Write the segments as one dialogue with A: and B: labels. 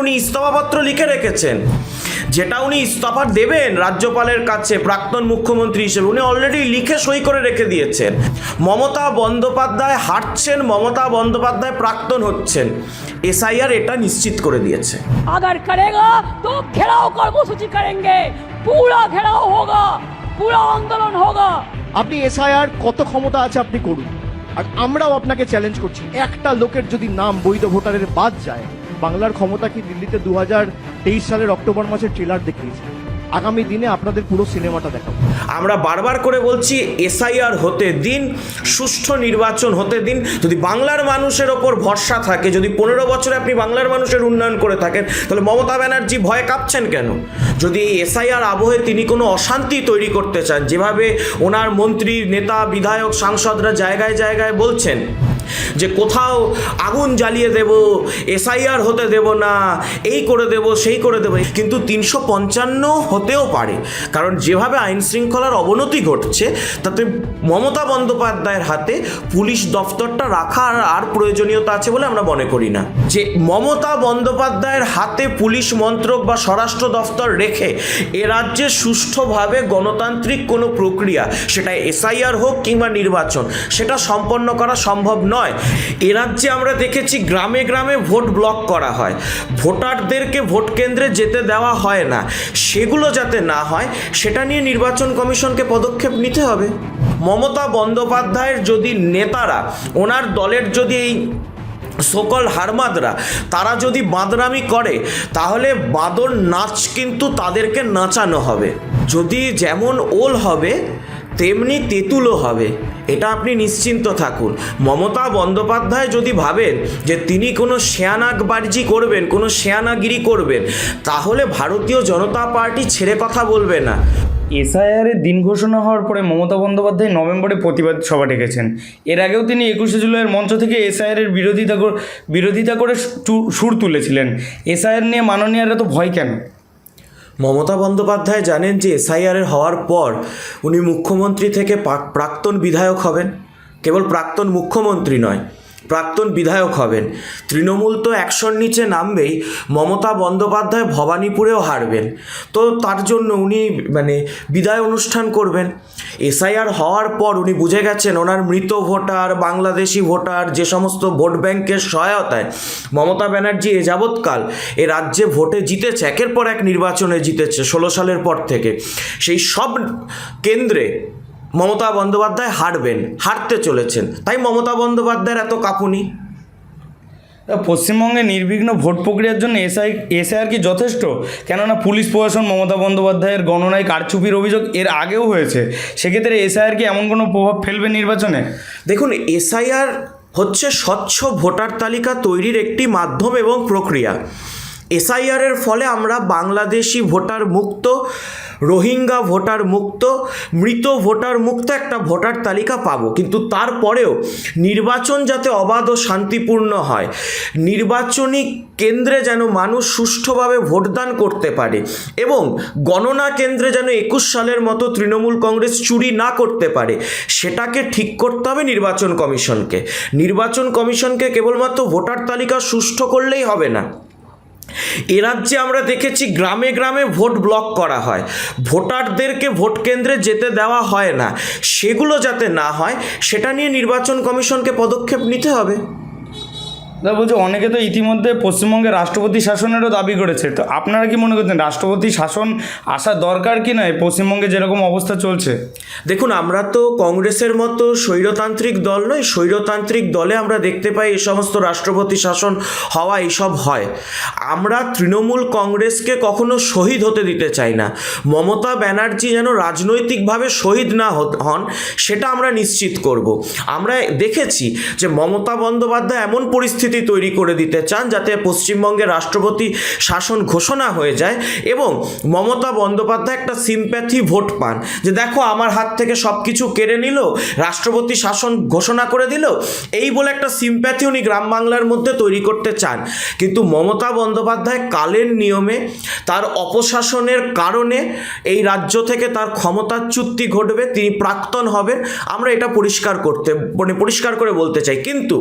A: উনি ইস্তফাপত্র লিখে রেখেছেন। যেটা উনি ইস্তফা দেবেন রাজ্যপালের কাছে প্রাক্তন মুখ্যমন্ত্রী হিসেবে উনি অলরেডি লিখে সই করে রেখে দিয়েছেন। মমতা বন্দ্যোপাধ্যায় হাঁটছেন মমতা বন্দ্যোপাধ্যায় প্রাক্তন হচ্ছেন। এসআইআর এটা নিশ্চিত করে দিয়েছে।
B: আগার করেগা তো ঘেরাও কর্মসূচি করেঙ্গে পুরা ঘেরাও হোগা পুরা আন্দোলন হোগা।
C: আপনি এসআইআর কত ক্ষমতা আছে আপনি করুন। আর আমরাও আপনাকে চ্যালেঞ্জ করছি একটা লোকের যদি নাম বৈধ ভোটারের বাদ যায় বাংলার ক্ষমতা কি দিল্লিতে দু হাজার তেইশ সালের অক্টোবর মাসের ট্রেলার দেখিয়েছে? আগামী দিনে আপনাদের পুরো সিনেমাটা দেখাবো।
A: আমরা বারবার করে বলছি, এসআইআর হতে দিন, সুষ্ঠু নির্বাচন হতে দিন। যদি বাংলার মানুষের ওপর ভরসা থাকে, যদি পনেরো বছরে আপনি বাংলার মানুষের উন্নয়ন করে থাকেন, তাহলে মমতা ব্যানার্জি ভয়ে কাঁপছেন কেন? যদি এই এসআইআর আবহে তিনি কোনো অশান্তি তৈরি করতে চান, যেভাবে ওনার মন্ত্রী, নেতা, বিধায়ক, সাংসদরা জায়গায় জায়গায় বলছেন যে কোথাও আগুন জ্বালিয়ে দেব, এসআইআর হতে দেব না, এই করে দেব, সেই করে দেব। কিন্তু তিনশো পঞ্চান্ন হতেও পারে। কারণ যেভাবে আইন শৃঙ্খলার অবনতি ঘটছে, তাতে মমতা বন্দ্যোপাধ্যায়ের হাতে পুলিশ দফতরটা রাখার আর প্রয়োজনীয়তা আছে বলে আমরা মনে করি না। যে মমতা বন্দ্যোপাধ্যায়ের হাতে পুলিশ মন্ত্রক বা স্বরাষ্ট্র দফতর রেখে এ রাজ্যে সুষ্ঠুভাবে গণতান্ত্রিক কোনো প্রক্রিয়া, সেটা এসআইআর হোক কিংবা নির্বাচন, সেটা সম্পন্ন করা সম্ভব নয়। এ রাজ্যে আমরা দেখেছি গ্রামে গ্রামে ভোট ব্লক করা হয়। ভোটারদেরকে ভোট কেন্দ্রে যেতে দেওয়া হয় না। সেগুলো যাতে না হয়, সেটা নিয়ে নির্বাচন কমিশনকে পদক্ষেপ নিতে হবে। মমতা বন্দ্যোপাধ্যায়ের যদি নেতারা, ওনার দলের যদি এই সকল হারমাদরা, তারা যদি বাঁদরামি করে, তাহলে বাঁদর নাচ কিন্তু তাদেরকে নাচানো হবে। যদি যেমন ওল হবে তেমনি তেঁতুলও হবে। এটা আপনি নিশ্চিন্ত থাকুন। মমতা বন্দ্যোপাধ্যায় যদি ভাবেন যে তিনি কোনো শেয়ানাকবাজি করবেন, কোনো শেয়ানাগিরি করবেন, তাহলে ভারতীয় জনতা পার্টি ছেড়ে কথা বলবে না।
D: এসআইআরের দিন ঘোষণা হওয়ার পরে মমতা বন্দ্যোপাধ্যায় নভেম্বরে প্রতিবাদ সভা ডেকেছেন। এর আগেও তিনি একুশে জুলাইয়ের মঞ্চ থেকে এসআইআরের বিরোধিতা বিরোধিতা করে সুর তুলেছিলেন। এসআইআর নিয়ে মাননীয়রা তো ভয় কেন?
A: মমতা বন্দ্যোপাধ্যায় জানেন যে এসআইআরের হওয়ার পর উনি মুখ্যমন্ত্রী থেকে প্রাক্তন বিধায়ক হবেন। কেবল প্রাক্তন মুখ্যমন্ত্রী নয় প্রাক্তন বিধায়ক হবেন। তৃণমূল তো একশোর নিচে নামবেই, মমতা বন্দ্যোপাধ্যায় ভবানীপুরেও হারবেন। তো তার জন্য উনি মানে বিদায় অনুষ্ঠান করবেন। এসআইআর হওয়ার পর উনি বুঝে গেছেন ওনার মৃত ভোটার, বাংলাদেশি ভোটার, যে সমস্ত ভোট ব্যাংকের সহায়তায় মমতা ব্যানার্জি এ যাবৎকাল এ রাজ্যে ভোটে জিতেছে, একের পর এক নির্বাচনে জিতেছে ষোলো সালের পর থেকে। সেই সব কেন্দ্রে মমতা বন্দ্যোপাধ্যায় হারবেন হারতে চলেছেন। তাই মমতা বন্দ্যোপাধ্যায়ের এত কাঁপুনি?
D: পশ্চিমবঙ্গে নির্বিঘ্ন ভোট প্রক্রিয়ার জন্য এসআই এসআইআর কি যথেষ্ট? কেননা পুলিশ প্রশাসন মমতা বন্দ্যোপাধ্যায়ের গণনায় কারচুপির অভিযোগ এর আগেও হয়েছে। সেক্ষেত্রে এসআইআর কি এমন কোনো প্রভাব ফেলবে নির্বাচনে?
A: দেখুন এসআইআর হচ্ছে স্বচ্ছ ভোটার তালিকা তৈরির একটি মাধ্যম এবং প্রক্রিয়া। এসআইআরের ফলে আমরা বাংলাদেশি ভোটার মুক্ত, রোহিঙ্গা ভোটার মুক্ত, মৃত ভোটার মুক্ত একটা ভোটার তালিকা পাবো। কিন্তু তারপরেও নির্বাচন যাতে অবাধ ও শান্তিপূর্ণ হয়, নির্বাচনী কেন্দ্রে যেন মানুষ সুষ্ঠুভাবে ভোটদান করতে পারে এবং গণনা কেন্দ্রে যেন একুশ সালের মতো তৃণমূল কংগ্রেস চুরি না করতে পারে, সেটাকে ঠিক করতে হবে নির্বাচন কমিশনকে। নির্বাচন কমিশনকে কেবলমাত্র ভোটার তালিকা সুষ্ঠু করলেই হবে না। এ রাজ্যে আমরা দেখেছি গ্রামে গ্রামে ভোট ব্লক করা হয়। ভোটারদেরকে ভোট কেন্দ্রে যেতে দেওয়া হয় না। সেগুলো যাতে না হয়, সেটা নিয়ে নির্বাচন কমিশনকে পদক্ষেপ নিতে হবে।
D: দাদা, বলছে অনেকে তো ইতিমধ্যে পশ্চিমবঙ্গে রাষ্ট্রপতি শাসনেরও দাবি করেছে। তো আপনারা কি মনে করছেন, রাষ্ট্রপতি শাসন আসা দরকার কি নয়? পশ্চিমবঙ্গে যেরকম অবস্থা চলছে।
A: দেখুন, আমরা তো কংগ্রেসের মতো স্বৈরতান্ত্রিক দল নয়, স্বৈরতান্ত্রিক দলে আমরা দেখতে পাই এই সমস্ত রাষ্ট্রপতি শাসন হওয়া এইসব হয়। আমরা তৃণমূল কংগ্রেসকে কখনো শহীদ হতে দিতে চাই না। মমতা ব্যানার্জি যেন রাজনৈতিকভাবে শহীদ না হন, সেটা আমরা নিশ্চিত করব। আমরা দেখেছি যে মমতা বন্দ্যোপাধ্যায় এমন পরিস্থিতি তৈরি করে দিতে চান যাতে পশ্চিমবঙ্গে রাষ্ট্রপতি শাসন ঘোষণা হয়ে যায় এবং মমতা বন্দ্যোপাধ্যায় একটা সিম্প্যাথি ভোট পান যে দেখো আমার হাত থেকে সব কিছু কেড়ে নিল, রাষ্ট্রপতি শাসন ঘোষণা করে দিল, এই বলে একটা সিম্প্যাথি উনি গ্রাম বাংলার মধ্যে তৈরি করতে চান। কিন্তু মমতা বন্দ্যোপাধ্যায় কালের নিয়মে, তার অপশাসনের কারণে এই রাজ্য থেকে তার ক্ষমতার ক্ষমতাচ্যুতি ঘটবে, তিনি প্রাক্তন হবেন, আমরা এটা পরিষ্কার করতে মানে পরিষ্কার করে বলতে চাই। কিন্তু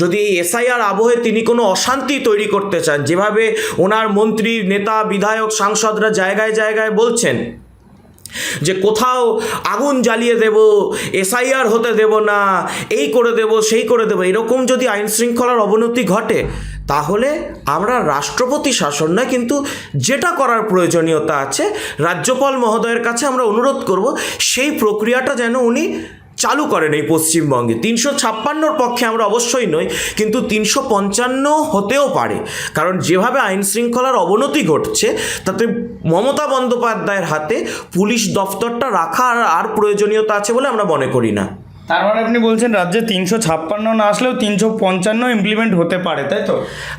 A: যদি এই এসআইআর আবহে তিনি কোনো অশান্তি তৈরি করতে চান। যেভাবে ওনার মন্ত্রী, নেতা, বিধায়ক, সাংসদরা জায়গায় জায়গায় বলছেন যে, কোথাও আগুন জ্বালিয়ে দেব, এসআইআর হতে দেব না, এই করে দেব, সেই করে দেব। এরকম যদি আইন শৃঙ্খলার অবনতি ঘটে, তাহলে আমরা রাষ্ট্রপতি শাসন নয়, কিন্তু যেটা করার প্রয়োজনীয়তা আছে, রাজ্যপাল মহোদয়ের কাছে আমরা অনুরোধ করব, সেই প্রক্রিয়াটা যেন উনি চালু করেন এই পশ্চিমবঙ্গে। তিনশো ছাপ্পান্নর পক্ষে আমরা অবশ্যই নই, কিন্তু তিনশো পঞ্চান্ন হতেও পারে। কারণ যেভাবে আইন শৃঙ্খলার অবনতি ঘটছে, তাতে মমতা বন্দ্যোপাধ্যায়ের হাতে পুলিশ দফতরটা রাখার আর প্রয়োজনীয়তা আছে বলে আমরা মনে করি না।
D: তার মানে আপনি বলছেন রাজ্যে তিনশো ছাপ্পান্ন না আসলেও তিনশো পঞ্চান্ন ইমপ্লিমেন্ট হতে পারে, তাই তো?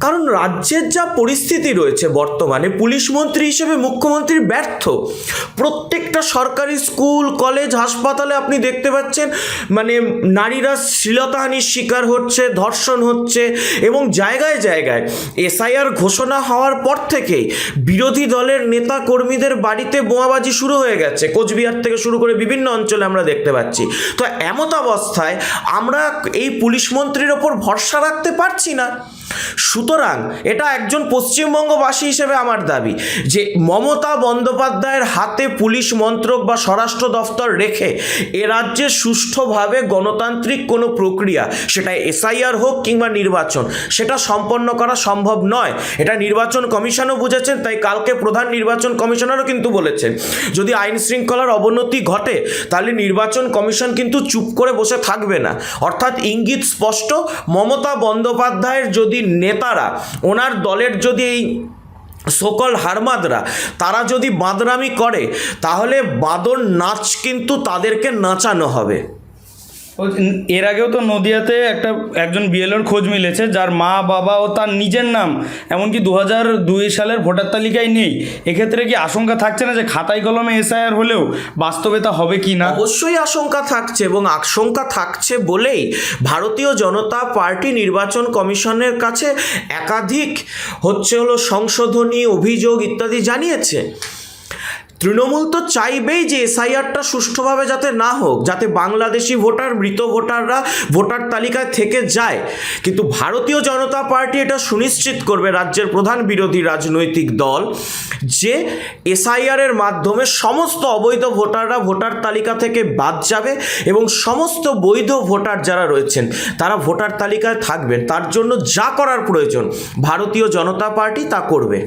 A: কারণ রাজ্যের যা পরিস্থিতি রয়েছে বর্তমানে, পুলিশ মন্ত্রী হিসেবে মুখ্যমন্ত্রী ব্যর্থ। প্রত্যেকটা সরকারি স্কুল, কলেজ, হাসপাতালে আপনি দেখতে পাচ্ছেন মানে নারীরা শ্লীলতাহানির শিকার হচ্ছে, ধর্ষণ হচ্ছে, এবং জায়গায় জায়গায় এসআইআর ঘোষণা হওয়ার পর থেকেই বিরোধী দলের নেতা কর্মীদের বাড়িতে বোমাবাজি শুরু হয়ে গেছে। কোচবিহার থেকে শুরু করে বিভিন্ন অঞ্চলে আমরা দেখতে পাচ্ছি। তো এমত অবস্থায় আমরা এই পুলিশ মন্ত্রীর ওপর ভরসা রাখতে পারছি না। সুতরাং এটা একজন পশ্চিমবঙ্গবাসী হিসেবে আমার দাবি, যে মমতা বন্দ্যোপাধ্যায়ের হাতে পুলিশ মন্ত্রক বা স্বরাষ্ট্র দফতর রেখে এ রাজ্যে সুষ্ঠুভাবে গণতান্ত্রিক কোনো প্রক্রিয়া, সেটা এসআইআর হোক কিংবা নির্বাচন, সেটা সম্পন্ন করা সম্ভব নয়। এটা নির্বাচন কমিশনও বুঝেছেন, তাই কালকে প্রধান নির্বাচন কমিশনারও কিন্তু বলেছেন, যদি আইন শৃঙ্খলার অবনতি ঘটে, তাহলে নির্বাচন কমিশন কিন্তু চুপ করে বসে থাকবে না। অর্থাৎ ইঙ্গিত স্পষ্ট, মমতা বন্দ্যোপাধ্যায়ের যদি নেতারা, ওনার দলের যদি এই সকল হারমাদরা, তারা যদি বাদরামি করে, তাহলে বাদর নাচ কিন্তু তাদেরকে নাচানো হবে।
D: এর আগেও তো নদিয়াতে একটা, একজন বিএলওর খোঁজ মিলেছে, যার মা, বাবা ও তার নিজের নাম, এমনকি দু হাজার দুই সালের ভোটার তালিকায় নেই। এক্ষেত্রে কি আশঙ্কা থাকছে না যে খাতায় কলমে এসআইআর হলেও বাস্তবে তা হবে কি না?
A: অবশ্যই আশঙ্কা থাকছে এবং আশঙ্কা থাকছে বলেই ভারতীয় জনতা পার্টি নির্বাচন কমিশনের কাছে একাধিক হচ্ছে হলো সংশোধনী অভিযোগ ইত্যাদি জানিয়েছে। তৃণমূল তো চাইবেই যে এসআইআরটা সুষ্ঠুভাবে যাতে না হোক, যাতে বাংলাদেশি ভোটার, মৃত ভোটাররা ভোটার তালিকায় থেকে যায়। কিন্তু ভারতীয় জনতা পার্টি এটা সুনিশ্চিত করবে রাজ্যের প্রধান বিরোধী রাজনৈতিক দল, যে এসআইআরের মাধ্যমে সমস্ত অবৈধ ভোটাররা ভোটার তালিকা থেকে বাদ যাবে এবং সমস্ত বৈধ ভোটার যারা রয়েছেন, তারা ভোটার তালিকায় থাকবেন। তার জন্য যা করার প্রয়োজন, ভারতীয় জনতা পার্টি তা করবে।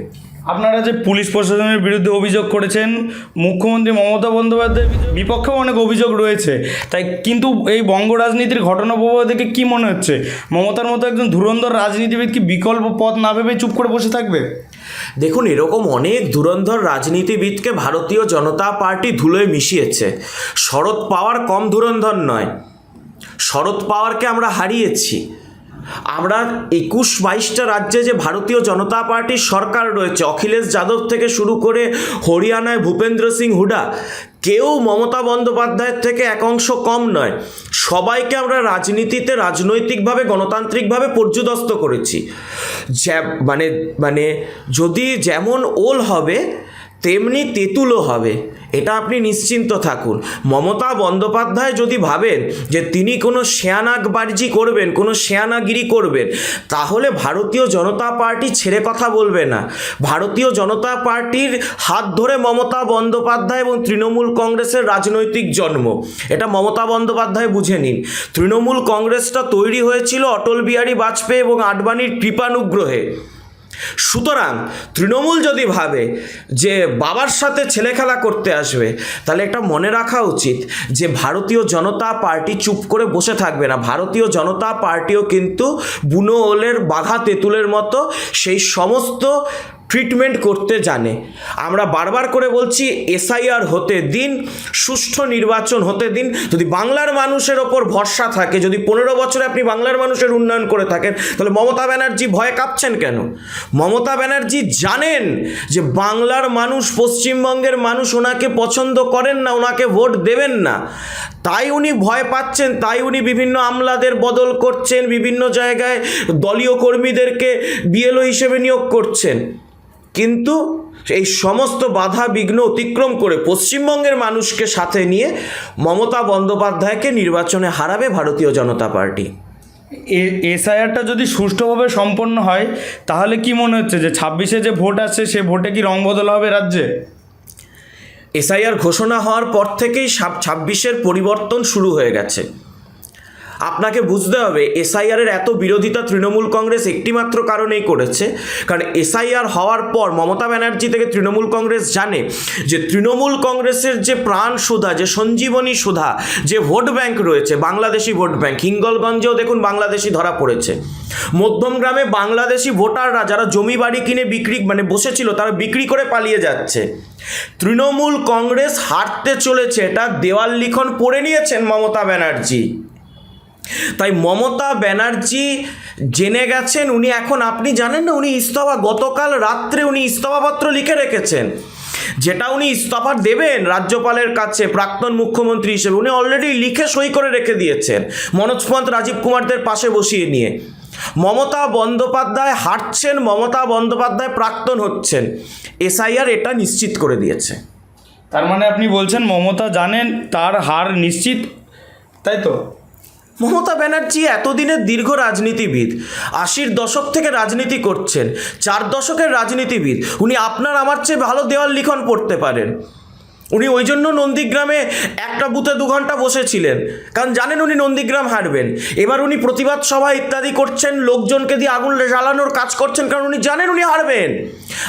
D: আপনারা যে পুলিশ প্রশাসনের বিরুদ্ধে অভিযোগ করেছেন, মুখ্যমন্ত্রী মমতা বন্দ্যোপাধ্যায়ের বিপক্ষেও অনেক অভিযোগ রয়েছে। তাই কিন্তু এই বঙ্গ রাজনীতির ঘটনা প্রবাহ থেকে কী মনে হচ্ছে? মমতার মতো একজন ধুরন্ধর রাজনীতিবিদ কি বিকল্প পথ না ভেবে চুপ করে বসে থাকবে?
A: দেখুন, এরকম অনেক ধুরন্ধর রাজনীতিবিদকে ভারতীয় জনতা পার্টি ধুলোয় মিশিয়েছে। শরৎ পাওয়ার কম ধুরন্ধর নয়। শরৎ পাওয়ারকে আমরা হারিয়েছি। আমরা একুশ বাইশটা রাজ্যে যে ভারতীয় জনতা পার্টির সরকার রয়েছে, অখিলেশ যাদব থেকে শুরু করে হরিয়ানায় ভূপেন্দ্র সিং হুডা, কেউ মমতা বন্দ্যোপাধ্যায়ের থেকে এক অংশ কম নয়। সবাইকে আমরা রাজনীতিতে রাজনৈতিকভাবে, গণতান্ত্রিকভাবে পর্যুদস্ত করেছি। মানে মানে যদি যেমন ওল হবে, তেমনি তেঁতুলও হবে। এটা আপনি নিশ্চিন্ত থাকুন। মমতা বন্দ্যোপাধ্যায় যদি ভাবেন যে তিনি কোনো শেয়ানাকবাজি করবেন, কোনো শেয়ানাগিরি করবেন, তাহলে ভারতীয় জনতা পার্টি ছেড়ে কথা বলবে না। ভারতীয় জনতা পার্টির হাত ধরে মমতা বন্দ্যোপাধ্যায় এবং তৃণমূল কংগ্রেসের রাজনৈতিক জন্ম। এটা মমতা বন্দ্যোপাধ্যায় বুঝে নিন। তৃণমূল কংগ্রেসটা তৈরি হয়েছিল অটল বিহারী বাজপেয়ী এবং আডবাণীর কৃপানুগ্রহে। সুতরাং তৃণমূল যদি ভাবে যে বাবার সাথে ছেলে খেলা করতে আসবে, তাহলে এটা মনে রাখা উচিত যে ভারতীয় জনতা পার্টি চুপ করে বসে থাকবে না। ভারতীয় জনতা পার্টিও কিন্তু বুনো ওলের বাঘা তেঁতুলের মতো সেই সমস্ত ট্রিটমেন্ট করতে জানে। আমরা বারবার করে বলছি এসআইআর হতে দিন, সুষ্ঠু নির্বাচন হতে দিন। যদি বাংলার মানুষের ওপর ভরসা থাকে, যদি পনেরো বছরে আপনি বাংলার মানুষের উন্নয়ন করে থাকেন, তাহলে মমতা ব্যানার্জি ভয়ে কাঁপছেন কেন? মমতা ব্যানার্জি জানেন যে বাংলার মানুষ, পশ্চিমবঙ্গের মানুষ ওনাকে পছন্দ করেন না, ওনাকে ভোট দেবেন না। তাই উনি ভয় পাচ্ছেন, তাই উনি বিভিন্ন আমলাদের বদল করছেন, বিভিন্ন জায়গায় দলীয় কর্মীদেরকে বিএলও হিসেবে নিয়োগ করছেন। কিন্তু এই সমস্ত বাধা বিঘ্ন অতিক্রম করে পশ্চিমবঙ্গের মানুষকে সাথে নিয়ে মমতা বন্দ্যোপাধ্যায়কে নির্বাচনে হারাবে ভারতীয় জনতা পার্টি।
D: এসআইআরটা যদি সুষ্ঠুভাবে সম্পন্ন হয় তাহলে কি মনে হচ্ছে যে ছাব্বিশে যে ভোট আসছে সে ভোটে কি রং বদল হবে রাজ্যে?
A: এসআইআর ঘোষণা হওয়ার পর থেকেই ছাব্বিশের পরিবর্তন শুরু হয়ে গেছে। আপনাকে বুঝতে হবে এসআইআরের এত বিরোধিতা তৃণমূল কংগ্রেস একটিমাত্র কারণেই করেছে। কারণ এসআইআর হওয়ার পর মমতা ব্যানার্জি থেকে তৃণমূল কংগ্রেস জানে যে তৃণমূল কংগ্রেসের যে প্রাণ সুধা, যে সঞ্জীবনী সুধা, যে ভোট ব্যাংক রয়েছে, বাংলাদেশি ভোট ব্যাংক, হিঙ্গলগঞ্জেও দেখুন বাংলাদেশি ধরা পড়েছে। মধ্যমগ্রামে বাংলাদেশি ভোটাররা যারা জমি বাড়ি কিনে বিক্রি মানে বসেছিল, তারা বিক্রি করে পালিয়ে যাচ্ছে। তৃণমূল কংগ্রেস হারতে চলেছে, এটা দেওয়াল লিখন পড়ে নিয়েছেন মমতা ব্যানার্জি। তাই মমতা ব্যানার্জি জেনে গেছেন, উনি এখন আপনি জানেন না, উনি ইস্তফা গতকাল রাত্রে উনি ইস্তফাপত্র লিখে রেখেছেন। যেটা উনি ইস্তফা দেবেন রাজ্যপালের কাছে প্রাক্তন মুখ্যমন্ত্রী হিসেবে, উনি অলরেডি লিখে সই করে রেখে দিয়েছেন, মনোজ পন্ত রাজীব কুমারদের পাশে বসিয়ে নিয়ে। মমতা বন্দ্যোপাধ্যায় হাঁটছেন, মমতা বন্দ্যোপাধ্যায় প্রাক্তন হচ্ছেন, এসআইআর এটা নিশ্চিত করে দিয়েছে।
D: তার মানে আপনি বলছেন মমতা জানেন তার হার নিশ্চিত, তাই তো?
A: মমতা ব্যানার্জি এতদিনের দীর্ঘ রাজনীতিবিদ। আশির দশক থেকে রাজনীতি করছেন, চার দশকের রাজনীতিবিদ। উনি আপনার আমার চেয়ে ভালো দেওয়াল লিখন পড়তে পারেন। উনি ওই জন্য নন্দীগ্রামে একটা বুথে দু ঘণ্টা বসেছিলেন। কারণ জানেন উনি নন্দীগ্রাম হারবেন এবার উনি প্রতিবাদ সভা ইত্যাদি করছেন, লোকজনকে দিয়ে আগুন জ্বালানোর কাজ করছেন, কারণ উনি জানেন উনি হারবেন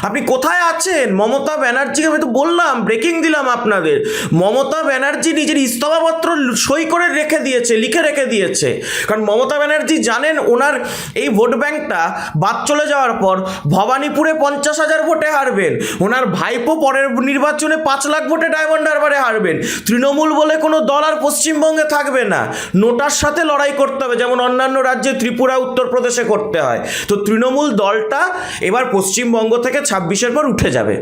A: আপনি কোথায় আছেন? মমতা ব্যানার্জিকে আমি তো বললাম ব্রেকিং দিলাম আপনাদের। মমতা ব্যানার্জি নিজের ইস্তফাপত্র সই করে রেখে দিয়েছে, লিখে রেখে দিয়েছে। কারণ মমতা ব্যানার্জি জানেন ওনার এই ভোট ব্যাংকটা বাদ চলে যাওয়ার পর ভবানীপুরে পঞ্চাশ হাজার ভোটে হারবেন। ওনার ভাইপো পরের নির্বাচনে পাঁচ লাখ ভোটে ডায়মন্ড হারবারে হারবেন। তৃণমূল বলে কোনো দল আর পশ্চিমবঙ্গে থাকবে না। নোটার সাথে লড়াই করতে হবে, যেমন অন্যান্য রাজ্যে ত্রিপুরা, উত্তরপ্রদেশে করতে হয়। তো তৃণমূল দলটা এবার পশ্চিমবঙ্গ থেকে ছাব্বিশের পর উঠে যাবে।